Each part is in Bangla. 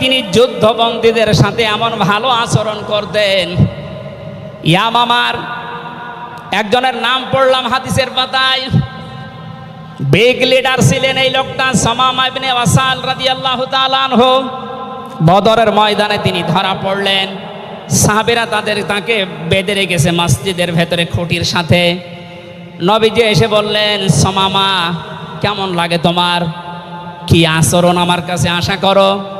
তিনি যুদ্ধবন্দীদের সাথে এমন ভালো আচরণ করতেন। ইয়ামামার একজনের নাম পড়লাম হাদিসের পাতায়। বিগ লিডার ছিলেন এই লোকটা, সামামা ওয়াসাল বদরের ময়দানে তিনি ধরা পড়লেন। সাহাবেরা তাদের, তাকে বেঁধে রেখেছে মসজিদের ভেতরে খুঁটির সাথে। নবীজি এসে বললেন, সমামা, কেমন লাগে তোমার? কি আচরণ আমার কাছে আশা করো?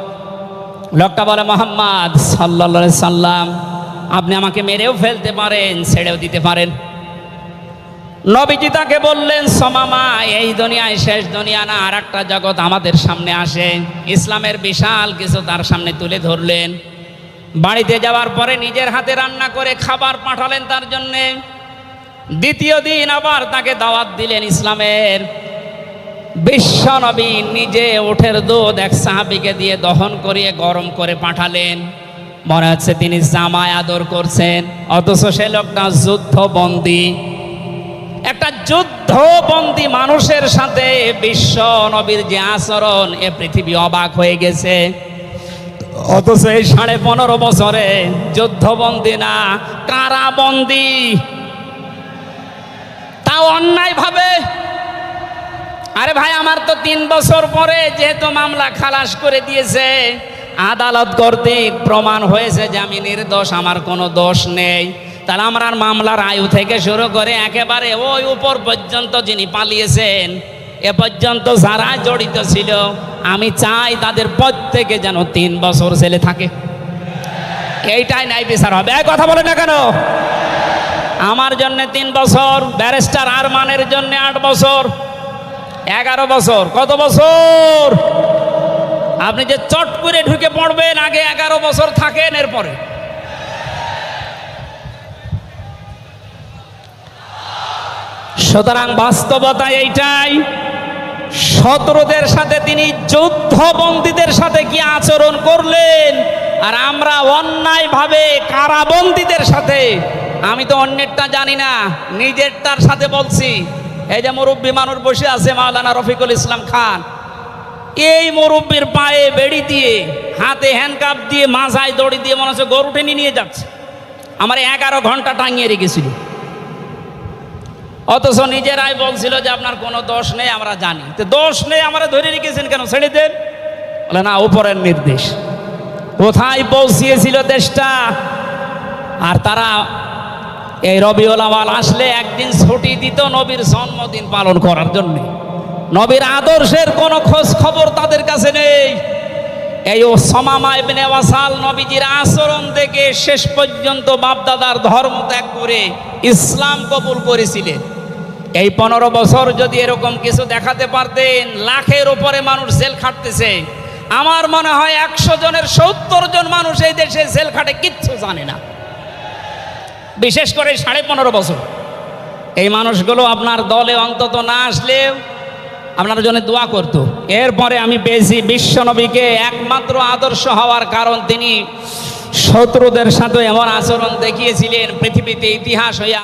লোকটা বলে, মোহাম্মদ সাল্লা সাল্লাম, আপনি আমাকে মেরেও ফেলতে পারেন, ছেড়েও দিতে পারেন। নবীজি তাকে বললেন, সমামা, এই দুনিয়ায় শেষ দুনিয়া না আর একটা জগৎ আমাদের সামনে আসে। ইসলামের বিশাল কিছু তার সামনে তুলে ধরলেন। বাড়িতে যাওয়ার পরে নিজের হাতে রান্না করে খাবার পাঠালেন তার জন্যে। দ্বিতীয় দিন আবার তাকে দাওয়াত দিলেন ইসলামের। বিশ্ব নবী নিজে ওঠের দুধ এক সাহাবিকে দিয়ে দহন করিয়ে গরম করে পাঠালেন। মনে হচ্ছে তিনি জামায় আদর করছেন। অথচ সে লোকটা যুদ্ধবন্দী। একটা যুদ্ধবন্দী মানুষের সাথে বিশ্ব নবীর যে আচরণ, এ পৃথিবী অবাক হয়ে গেছে। অথচ এই সাড়ে পনেরো বছরে যুদ্ধবন্দী না, কারাবন্দী। তাও অন্যায় ভাবে আরে ভাই, আমার তো তিন বছর পরে যেহেতু মামলা খালাস করে দিয়েছে, আদালত কর্তৃক প্রমাণ হয়েছে যে আমি নির্দোষ, আমার কোনো দোষ নেই। তাহলে আমার মামলার আয়ু থেকে শুরু করে একেবারে ওই উপর পর্যন্ত যিনি পালিয়েছেন, এ পর্যন্ত যারা জড়িত ছিল, আমি চাই তাদের প্রত্যেকে যেন তিন বছর ছেলে থাকে। এইটাই নাই বিচার হবে। কথা বলে না কেন? আমার জন্য তিন বছর, ব্যারিস্টার আরমানের জন্য আট বছর এগারো বছর, কত বছর? আপনি যে চট করে ঢুকে পড়বেন, আগে এগারো বছর থাকেন এরপরে। সুতরাং বাস্তবতা এইটাই, শত্রুদের সাথে তিনি যুদ্ধবন্দীদের সাথে কি আচরণ করলেন? আর আমরা অন্যায়ভাবে কারাবন্দীদের সাথে, আমি তো অন্যেরটা জানি না, নিজেরটার সাথে বলছি। এই যে মুরব্বী মানুষ বসে আছে, মাওলানা রফিকুল ইসলাম খান। এই মুরব্বীর পায়ে বেড়ি দিয়ে, হাতে হ্যান্ডকাপ দিয়ে মাথায় দড়ি দিয়ে মনে হচ্ছে গরু টেনে নিয়ে যাচ্ছে। আমার এগারো ঘণ্টা টাঙিয়ে রেখেছিল। অথচ নিজেরাই বলছিল যে আপনার কোনো দোষ নেই, আমরা জানি। তো দোষ নেই, আমরা ধরে রেখেছেন কেন? দেন। বলে, না, উপরের নির্দেশ। কোথায় পৌঁছিয়েছিল দেশটা? আর তারা এই রবিউল আওয়াল আসলে একদিন ছুটি দিত নবীর জন্মদিন পালন করার জন্য। নবীর আদর্শের কোনো খোঁজ খবর তাদের কাছে নেই। এই ও সমামা ইবনেওয়াসাল নবীজির আচরণ থেকে শেষ পর্যন্ত বাপদাদার ধর্ম ত্যাগ করে ইসলাম কবুল করেছিলেন। এই পনেরো বছর যদি এরকম কিছু দেখাতে পারতেন, লাখের উপরে মানুষ জেল খাটতেছে। আমার মনে হয় একশো জনের সত্তর জন মানুষ এই দেশে জেল খাটে, কিচ্ছু জানে না। বিশেষ করে সাড়ে পনেরো বছর। এই মানুষগুলো আপনার দলে অন্তত না আসলেও আপনার জন্য দোয়া করত। এরপরে আমি পেয়েছি বিশ্বনবীকে একমাত্র আদর্শ হওয়ার কারণ তিনি শত্রুদের সাথে এমন আচরণ দেখিয়েছিলেন পৃথিবীতে ইতিহাস হইয়া।